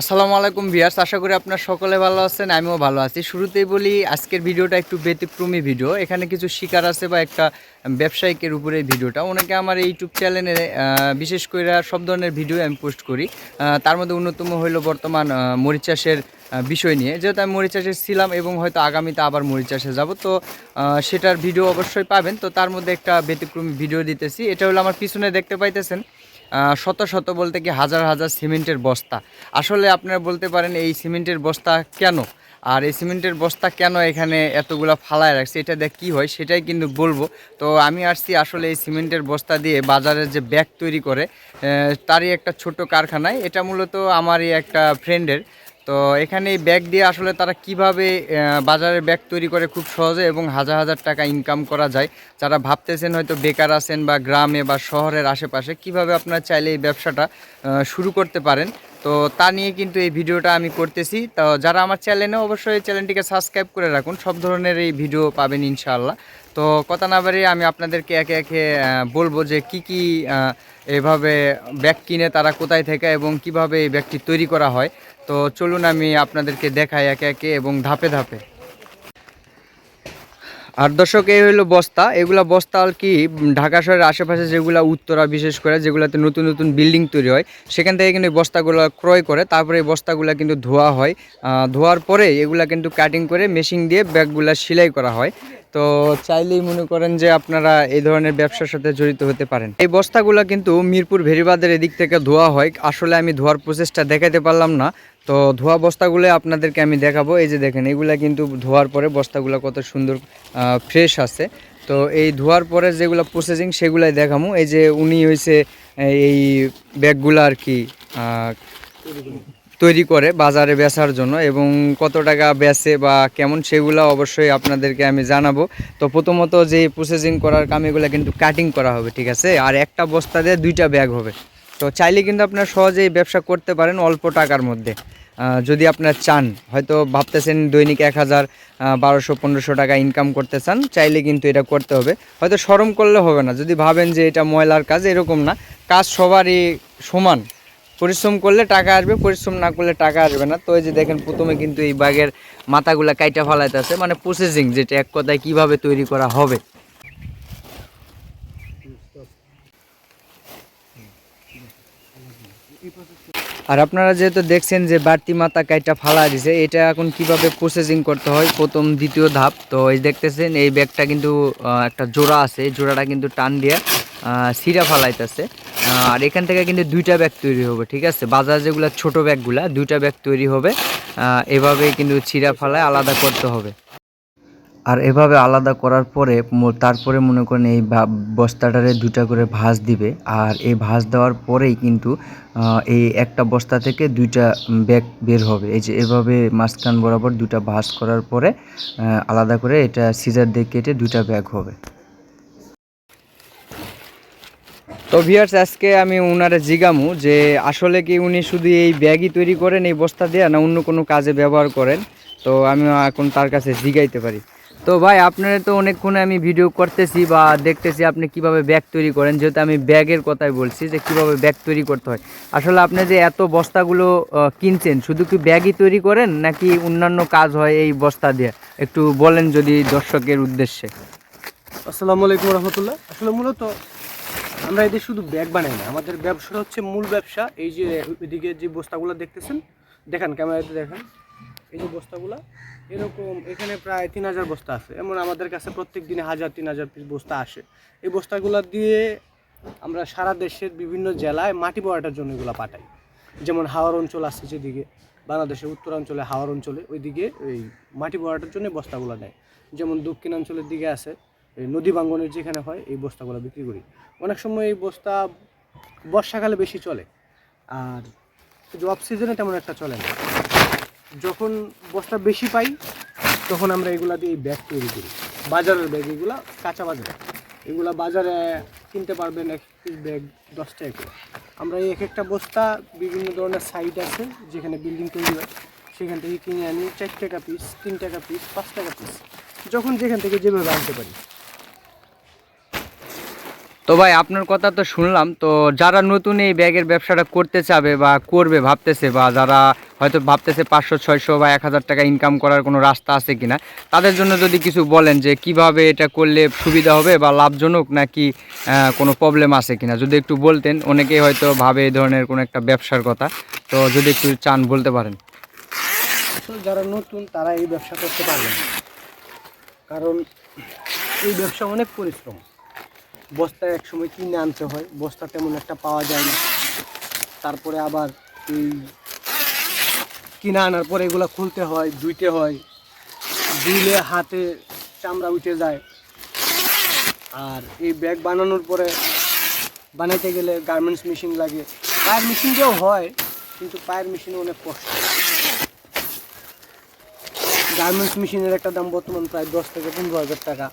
আসসালামু আলাইকুম ভিয়ার্স আশা করি আপনার সকলে ভালো আছেন আমিও ভালো আছি। শুরুতেই বলি আজকের ভিডিওটা একটু ব্যতিক্রমী ভিডিও। এখানে কিছু শিকার আছে বা একটা ব্যবসায়িকের উপরে ভিডিওটা। অনেকে আমার এই ইউটিউব চ্যানেলে বিশেষ করে সব ধরনের ভিডিও আমি পোস্ট করি। তার মধ্যে অন্যতম হলো বর্তমান আহ, মরিচ চাষের বিষয় নিয়ে। যেহেতু আমি মরিচ চাষে ছিলাম এবং হয়তো আগামীতে আবার মরিচ চাষে যাব তো সেটার ভিডিও অবশ্যই পাবেন। তো তার মধ্যে একটা ব্যতিক্রমী ভিডিও দিতেছি। এটা হলো আমার পিছনে দেখতে পাইতেছেন শত শত বলতে কি হাজার হাজার সিমেন্টের বস্তা। আসলে আপনারা বলতে পারেন এই সিমেন্টের বস্তা কেন? আর এই সিমেন্টের বস্তা কেন এখানে এতগুলো ফালায় রাখছে? এটা দেখ কী হয়, সেটাই কিন্তু বলব। তো আমি আসছি আসলে এই সিমেন্টের বস্তা দিয়ে বাজারে যে ব্যাগ তৈরি করে তারই একটা ছোট কারখানায়। এটা মূলত আমারই একটা ফ্রেন্ডের তো এখানে এই ব্যাগ দিয়ে আসলে তারা কীভাবে বাজারে ব্যাগ তৈরি করে খুব সহজে এবং হাজার হাজার টাকা ইনকাম করা যায়, যারা ভাবতেছেন হয়তো বেকার আছেন বা গ্রামে বা শহরের আশেপাশে, কীভাবে আপনারা চাইলে এই ব্যবসাটা শুরু করতে পারেন? তো তা নিয়ে কিন্তু এই ভিডিওটা আমি করতেছি। তো যারা আমার চ্যানেলে অবশ্যই চ্যানেলটিকে সাবস্ক্রাইব করে রাখুন। সব ধরনের এই ভিডিও পাবেন ইনশাআল্লাহ। তো কথা না বাড়িয়ে আমি আপনাদেরকে একে একে বলব যে কি কি এভাবে ব্যাগ কিনে তারা কোথায় থেকে এবং কীভাবে এই ব্যাগটি তৈরি করা হয়। তো চলুন আমি আপনাদেরকে দেখাই একে একে এবং ধাপে ধাপে। আর দর্শক, এই হলো বস্তা। এগুলা বস্তা আর কি ঢাকা শহরের আশেপাশে যেগুলা উত্তরা বিশেষ করে, যেগুলাতে নতুন নতুন বিল্ডিং তৈরি হয়, সেখান থেকে কিন্তু বস্তাগুলো ক্রয় করে, তারপরে এই বস্তাগুলো কিন্তু ধোয়া হয়। ধোয়ার পরে এগুলা কিন্তু কাটিং করে মেশিন দিয়ে ব্যাগগুলা সেলাই করা হয়। তো চাইলেই মনে করেন যে আপনারা এই ধরনের ব্যবসার সাথে জড়িত হতে পারেন। এই বস্তাগুলো কিন্তু মিরপুর ভেরিবাদের এদিক থেকে ধোয়া হয়। আসলে আমি ধোয়ার প্রসেসটা দেখাতে পারলাম না। তো ধোয়া বস্তাগুলো আপনাদেরকে আমি দেখাবো। এই যে দেখেন, এগুলা কিন্তু ধোয়ার পরে বস্তাগুলো কত সুন্দর ফ্রেশ আছে। তো এই ধোয়ার পরে যেগুলো প্রসেসিং সেগুলাই দেখামো। এই যে উনি হয়েছে এই ব্যাগগুলো আর কি তৈরি করে বাজারে বেচার জন্য এবং কত টাকা বেচে বা কেমন সেগুলো অবশ্যই আপনাদেরকে আমি জানাব। তো প্রথমত যে প্রসেসিং করার কাম এগুলো কিন্তু কাটিং করা হবে, ঠিক আছে? আর একটা বস্তা দিয়ে দুইটা ব্যাগ হবে। তো চাইলে কিন্তু আপনারা সহজেই ব্যবসা করতে পারেন অল্প টাকার মধ্যে। যদি আপনার চান, হয়তো ভাবতেছেন দৈনিক এক হাজার বারোশো, পনেরোশো টাকা ইনকাম করতে চান, চাইলে কিন্তু এটা করতে হবে। হয়তো সরম করলে হবে না। যদি ভাবেন যে এটা ময়লার কাজ, এরকম না। কাজ সবারই সমান। পরিশ্রম করলে টাকা আসবে, পরিশ্রম না করলে টাকা আসবে না। তো এই যে দেখেন, প্রথমে কিন্তু এই বাগের মাথাগুলা কাইটা ফালাইতেছে মানে প্রসেসিং যেটা এক কথায় কীভাবে তৈরি করা হবে। আর আপনারা যেহেতু দেখছেন যে বাড়তি মাথা কাইটা ফালা দিছে, এটা এখন কীভাবে প্রসেসিং করতে হয়? প্রথম, দ্বিতীয় ধাপ। তো এই দেখতেছেন, এই ব্যাগটা কিন্তু একটা জোড়া আছে জোড়াটা কিন্তু টান দিয়ে সিরা ফালাইতেছে। আর এখান থেকে কিন্তু দুইটা ব্যাগ তৈরি হবে, ঠিক আছে? বাজার যেগুলো ছোট ব্যাগগুলা, দুইটা ব্যাগ তৈরি হবে। এভাবে কিন্তু ছিঁড়া ফালায় আলাদা করতে হবে। আর এভাবে আলাদা করার পরে তারপরে মনে করেন এই বস্তাটারে দুটা করে ভাঁজ দিবে। আর এই ভাঁজ দেওয়ার পরেই কিন্তু এই একটা বস্তা থেকে দুইটা ব্যাগ বের হবে। এই যে এভাবে মাঝখান বরাবর দুটা ভাঁজ করার পরে আলাদা করে এটা সিজার দিয়ে কেটে দুইটা ব্যাগ হবে। তো ভিয়ার্স আজকে আমি উনারে জিগামু যে আসলে কি উনি শুধু এই ব্যাগই তৈরি করেন, এই বস্তা দিয়ে না অন্য কোনো কাজে ব্যবহার করেন? তো আমি এখন তার কাছে জিগাইতে পারি। তো ভাই, আপনারা তো অনেকক্ষণে আমি ভিডিও করতেছি বা দেখতেছি আপনি কীভাবে ব্যাগ তৈরি করেন। যেহেতু আমি ব্যাগের কথাই বলছি যে কীভাবে ব্যাগ তৈরি করতে হয়। আসলে আপনি যে এত বস্তাগুলো কিনছেন, শুধু কি ব্যাগই তৈরি করেন নাকি অন্যান্য কাজ হয় এই বস্তা দিয়ে? একটু বলেন যদি দর্শকের উদ্দেশ্যে। আসসালামু আলাইকুম রহমতুল্লাহ। আসলে মূলত আমরা এদের শুধু ব্যাগ বানাই না, আমাদের ব্যবসাটা হচ্ছে মূল ব্যবসা। এই যে এদিকে যে বস্তাগুলো দেখতেছেন, দেখান ক্যামেরাতে দেখেন। এই যে বস্তাগুলো, এরকম এখানে প্রায় তিন হাজার বস্তা আছে। এমন আমাদের কাছে প্রত্যেক দিনে হাজার, তিন হাজার পিস বস্তা আসে। এই বস্তাগুলো দিয়ে আমরা সারা দেশের বিভিন্ন জেলায় মাটি বড়াটার জন্য এগুলো পাঠাই। যেমন হাওড় অঞ্চল আছে যেদিকে, বাংলাদেশের উত্তরাঞ্চলে হাওড় অঞ্চলে ওইদিকে ওই মাটি বড়াটার জন্য বস্তাগুলো নেয়। যেমন দক্ষিণাঞ্চলের দিকে আছে নদী বাঙ্গনের যেখানে হয়, এই বস্তাগুলো বিক্রি করি। অনেক সময় এই বস্তা বর্ষাকালে বেশি চলে, আর জব সিজনে তেমন একটা চলে না। যখন বস্তা বেশি পাই, তখন আমরা এগুলা দিয়ে ব্যাগ তৈরি করি। বাজারের ব্যাগ এগুলা কাঁচা বাজারে। এগুলা বাজারে কিনতে পারবেন এক ব্যাগ দশ টাকা করে। আমরা এই এক একটা বস্তা বিভিন্ন ধরনের সাইট আছে, যেখানে বিল্ডিং তৈরি হয়। সেখান থেকে কিনে আনি চার টাকা পিস তিন টাকা পিস পাঁচ টাকা পিস যখন যেখান থেকে যেভাবে আনতে পারি। তো ভাই, আপনার কথা তো শুনলাম। তো যারা নতুন এই ব্যাগের ব্যবসাটা করতে চাবে বা করবে, ভাবতেছে বা যারা হয়তো ভাবতেছে পাঁচশো, ছয়শো বা এক হাজার টাকা ইনকাম করার কোনো রাস্তা আছে কিনা, তাদের জন্য যদি কিছু বলেন যে কীভাবে এটা করলে সুবিধা হবে বা লাভজনক নাকি কোনো প্রবলেম আছে কিনা। যদি একটু বলতেন, অনেকেই হয়তো ভাবে এই ধরনের কোনো একটা ব্যবসার কথা। তো যদি একটু চান, বলতে পারেন। যারা নতুন, তারা এই ব্যবসা করতে পারবে না। কারণ এই ব্যবসা অনেক পরিশ্রম। বস্তা একসময় কিনে আনতে হয়। বস্তা তেমন একটা পাওয়া যায় না। তারপরে আবার এই কিনে আনার পরে এগুলো খুলতে হয়, ধুইতে হয়। ধুইলে হাতে চামড়া উঠে যায়। আর এই ব্যাগ বানানোর পরে বানাইতে গেলে গার্মেন্টস মেশিন লাগে। পায়ের মেশিন দিয়েও হয়, কিন্তু পায়ের মেশিনে অনেক কষ্ট। গার্মেন্টস মেশিনের একটা দাম বর্তমান প্রায় দশ থেকে পনেরো হাজার টাকা।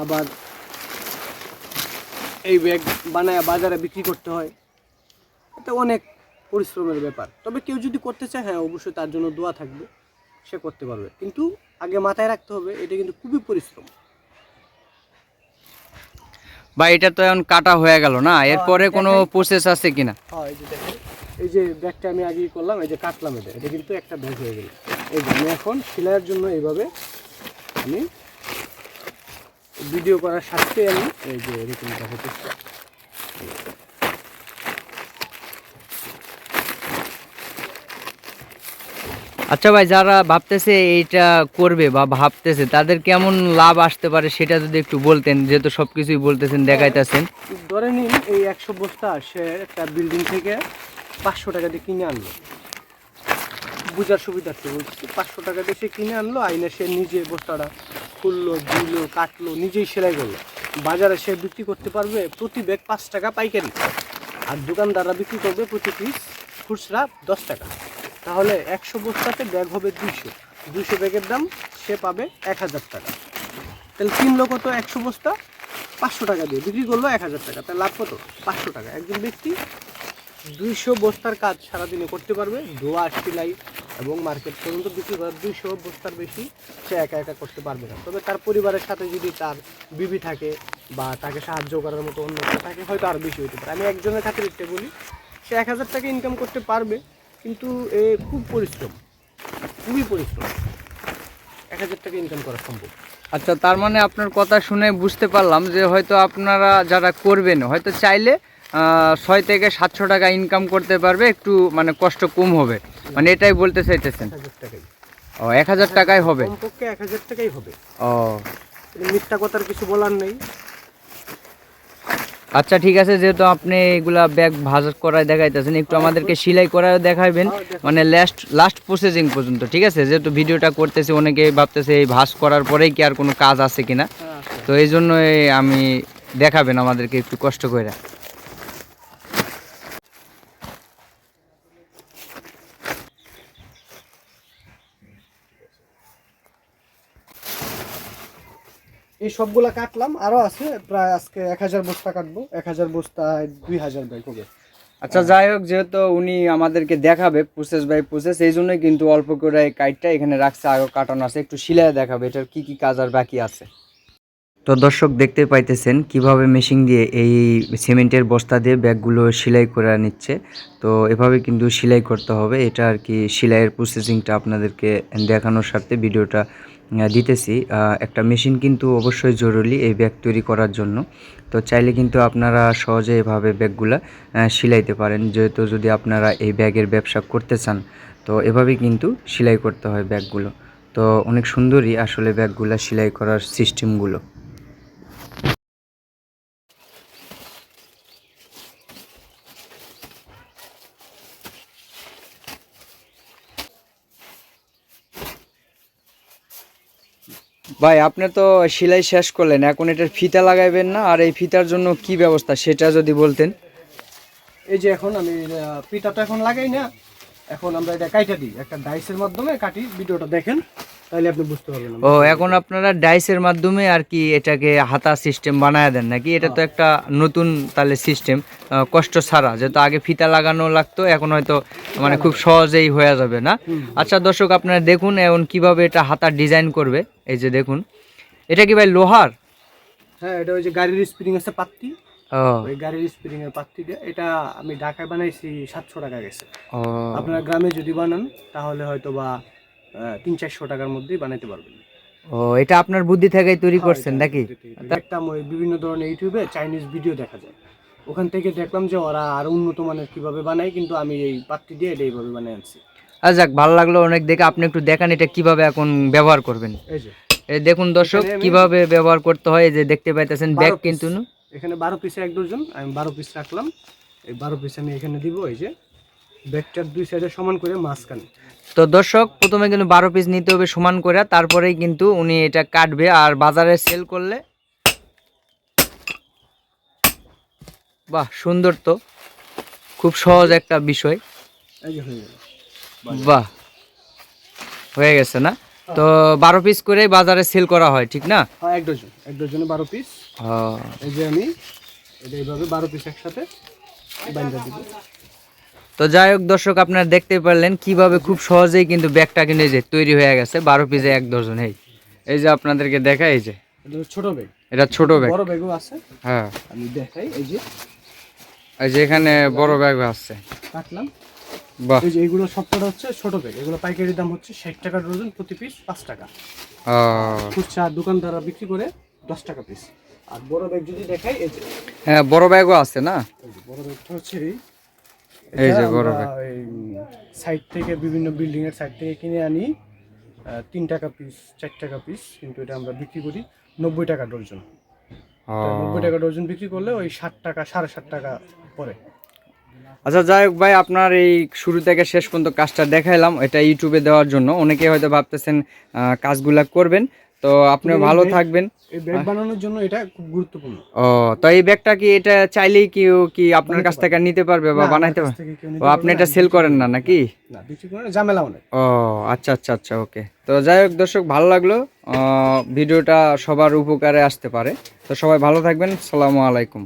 আবার এই ব্যাগ বানায় বাজারে বিক্রি করতে হয়। এটা অনেক পরিশ্রমের ব্যাপার। তবে কেউ যদি করতে চায় হ্যাঁ অবশ্যই তার জন্য দোয়া থাকবে সে করতে পারবে। কিন্তু আগে মাথায় রাখতে হবে এটা কিন্তু খুবই পরিশ্রম। বা এটা তো এখন কাটা হয়ে গেল না? এরপরে কোনো প্রসেস আছে কিনা? হ্যাঁ এই যে এই যে ব্যাগটা আমি আগেই করলাম এই যে কাটলাম এটা। এটা কিন্তু একটা ব্যাগ হয়ে গেল। এই যে আমি এখন সেলাইয়ের জন্য এইভাবে আমি ভিডিও করার সাথে আমি। এই যে এরকম দেখাচ্ছি। আচ্ছা ভাই যারা ভাবতেছে এইটা করবে বা ভাবতেছে তাদের কেমন লাভ আসতে পারে সেটা যদি একটু বলতেন যেহেতু সব কিছুই বলতেছেন দেখাইতেছেন। ধরে নিন এই একশো বস্তা সে একটা বিল্ডিং থেকে পাঁচশো টাকা দিয়ে কিনে আনলো। বুঝার সুবিধার্থে বলছি পাঁচশো টাকা দিয়ে সে কিনে আনলো আইনে সে নিজে বস্তাটা খুললো ধুইলো কাটলো, নিজেই সেলাই করল। বাজারে সে বিক্রি করতে পারবে প্রতি ব্যাগ পাঁচ টাকা পাইকারি। আর দোকানদাররা বিক্রি করবে প্রতি পিস খুচরা দশ টাকা। তাহলে একশো বস্তাতে ব্যাগ হবে দুইশো। দুইশো ব্যাগের দাম সে পাবে এক হাজার টাকা। তাহলে কিনলো কত একশো বস্তা? পাঁচশো টাকা দিয়ে। বিক্রি করল এক হাজার টাকা। তাহলে লাভ কত? পাঁচশো টাকা। একজন ব্যক্তি দুইশো বস্তার কাজ সারাদিনে করতে পারবে। ধোয়া, সেলাই এবং মার্কেট পর্যন্ত বিক্রি করার দুইশো বস্তার বেশি সে একা একা করতে পারবে না। তবে তার পরিবারের সাথে যদি তার বিবি থাকে বা তাকে সাহায্য করার মতো অন্য থাকে, হয়তো আরও বেশি হতে পারে। আমি একজনের খাতে দিতে বলি, সে এক হাজার টাকা ইনকাম করতে পারবে, কিন্তু এ খুব পরিশ্রম, খুবই পরিশ্রম। এক হাজার টাকা ইনকাম করা সম্ভব। আচ্ছা তার মানে আপনার কথা শুনে বুঝতে পারলাম যে হয়তো আপনারা যারা করবেন, হয়তো চাইলে ছয় থেকে সাতশো টাকা ইনকাম করতে পারবে একটু মানে কষ্ট কম হবে। মানে এটাই বলতে চাইতেছেন। ও এক হাজার টাকায় হবে। এক হাজার টাকাই হবে। ও। মিথ্যা কথার কিছু বলার নেই। আচ্ছা ঠিক আছে যেহেতু আপনি এগুলা ব্যাগ ভাজ করায় দেখাইতেছেন একটু আমাদেরকে সেলাই করায় দেখাইবেন হ্যাঁ, মানে লাস্ট লাস্ট প্রসেসিং পর্যন্ত ঠিক আছে? যেহেতু ভিডিওটা করতেছে অনেকে ভাবতেছে এই ভাজ করার পরেই কি আর কোনো কাজ আছে কিনা। হ্যাঁ, তো এই জন্যই আমি দেখাবেন আমাদেরকে একটু কষ্ট করে। এই সবগুলা কাটলাম, আরও আছে, প্রায় আজকে এক হাজার বস্তা কাটবো, এক হাজার বস্তায় দুই হাজার ব্যাগ হবে। আচ্ছা যাই হোক, যেহেতু উনি আমাদেরকে দেখাবে প্রসেস বাই প্রসেস এই জন্যই কিন্তু অল্প করে এই কাইটটা এখানে রাখছে আগে কাটানো আছে, একটু সিলাই দেখাবে, এটার কি কি কাজ আর বাকি আছে। তো দর্শক, দেখতে পাইতেছেন কীভাবে মেশিন দিয়ে এই সিমেন্টের বস্তা দিয়ে ব্যাগগুলো সেলাই করে নিচ্ছে। তো এভাবে কিন্তু সেলাই করতে হবে, এটা আর কি সেলাইয়ের প্রসেসিংটা আপনাদেরকে দেখানোর স্বার্থে ভিডিওটা দিতেছি। একটা মেশিন কিন্তু অবশ্যই জরুরি এই ব্যাগ তৈরি করার জন্য। তো চাইলে কিন্তু আপনারা সহজে এভাবে ব্যাগগুলা সিলাইতে পারেন। যেহেতু যদি আপনারা এই ব্যাগের ব্যবসা করতে চান, তো এভাবেই কিন্তু সেলাই করতে হয় ব্যাগগুলো। তো অনেক সুন্দরই আসলে ব্যাগগুলা সেলাই করার সিস্টেমগুলো ভাই, আপনি তো সেলাই শেষ করলেন, এখন এটার ফিতা লাগাইবেন না? আর এই ফিতার জন্য কি ব্যবস্থা, সেটা যদি বলতেন। এই যে এখন আমি ফিতাটা এখন লাগাই না, এখন আমরা এটা কাটা দিই। একটা ডাইসের মাধ্যমে কাটি, ভিডিওটা দেখেন। তাহলে আপনি বুঝতে পারবেন ও এখন আপনারা ডাইসের মাধ্যমে আর কি এটাকে হাতা সিস্টেম বানায় দেন নাকি? এটা তো একটা নতুন তাহলে সিস্টেম কষ্ট ছাড়া। যেহেতু আগে ফিতা লাগানো লাগতো এখন হয়তো মানে খুব সহজেই হয়ে যাবে না। আচ্ছা দর্শক আপনারা দেখুন এখন কীভাবে এটা হাতা ডিজাইন করবে। এই যে দেখুন। এটা কি ভাই লোহার? হ্যাঁ এটা ওই যে গাড়ির স্প্রিং আছে পাত্তি ওই গাড়ির স্প্রিং এর পাত্তিটা এটা আমি ঢাকায় বানাইছি সাতশো টাকা গেছে। আপনারা গ্রামে যদি বানান তাহলে হয়তো বা তিন চারশো টাকার মধ্যেই বানাইতে পারবেন। ও এটা আপনার বুদ্ধি থেকেই তৈরি করছেন হ্যাঁ, নাকি? দেখতাম ওই বিভিন্ন ধরনের ইউটিউবে চাইনিজ ভিডিও দেখা যায়। ওখান থেকে দেখলাম যে ওরা আরও উন্নত মানের কীভাবে বানায় কিন্তু আমি এই পাত্তি দিয়ে এটা এইভাবে বানিয়ে আনছি। আর যাক ভালো লাগল অনেক দেখে। আপনি একটু দেখান এটা কীভাবে এখন ব্যবহার করবেন। এই যে। দেখুন দর্শক কীভাবে ব্যবহার করতে হয় যে দেখতে পাইতেছেন ব্যাগ কিন্তু? এখানে বারো পিসে এক ডজন আমি বারো পিস রাখলাম। এই বারো পিস আমি এখানে দিব এই যে। ব্যাগটার দুই সাইডে সমান করে মাঝখানে। তো দর্শক প্রথমে কিন্তু বারো পিস নিতে হবে সমান করে তারপরেই কিন্তু উনি এটা কাটবে আর বাজারে সেল করলে বাহ সুন্দর তো। খুব সহজ একটা বিষয়। এই যে হয়ে গেল। বাহ হয়ে গেছে না? তো বারো পিস করে বাজারে সেল করা হয় ঠিক না? হ্যাঁ এক ডজন এক ডজনে বারো পিস ও, এই যে আমি এটা এইভাবে বারো পিস একসাথে দিব। তো যাই হোক দর্শক আপনারা দেখতে পারলেন কীভাবে খুব সহজেই কিন্তু ব্যাগটা কিন্তু যে তৈরি হয়ে গেছে বারো পিসে এক ডজন এই। এই যে আপনাদেরকে দেখা এই যে। ছোট ব্যাগ এটা ছোট ব্যাগ বড় ব্যাগও আছে। হ্যাঁ। আমি দেখাই এই যে। এই যে এখানে বড় ব্যাগ আছে। কাটলাম। বাহ। এই যে এগুলো সবকটা হচ্ছে ছোট ব্যাগ এগুলো পাইকারি দাম হচ্ছে ষাট টাকা ডজন প্রতি পিস পাঁচ টাকা। ও, খুচরা দোকানদাররা বিক্রি করে দশ টাকা পিস আর বড় ব্যাগ যদি দেখাই এই যে। হ্যাঁ বড় ব্যাগও আছে না? বড় ব্যাগটা হচ্ছে এই এই যে সাইড থেকে বিভিন্ন বিল্ডিং এর সাইড থেকে কিনে আনি তিন টাকা পিস চার টাকা পিস কিন্তু এটা আমরা বিক্রি করি নব্বই টাকা ডজন। নব্বই টাকা ডজন বিক্রি করলে ওই ষাট টাকা সাড়ে ষাট টাকা পরে আচ্ছা যাই হোক ভাই আপনার এই শুরু থেকে শেষ পর্যন্ত কাজটা দেখাইলাম। এটা ইউটিউবে দেওয়ার জন্য। অনেকে হয়তো ভাবতেছেন কাজগুলা করবেন। তো আপনি ভালো থাকবেন। এই ব্যাগ বানানোর জন্য এটা খুব গুরুত্বপূর্ণ। ও তো এই ব্যাগটা কি এটা চাইলেই কি কি আপনার কাছ থেকে নিতে পারবে বা বানাইতে পারবে? ও আপনি এটা সেল করেন না নাকি? না বিক্রি করে ঝামেলা অনেক। ও আচ্ছা আচ্ছা আচ্ছা ওকে। তো যাই হোক দর্শক ভালো লাগল। ভিডিওটা সবার উপকারে আসতে পারে। তো সবাই ভালো থাকবেন। সালামু আলাইকুম।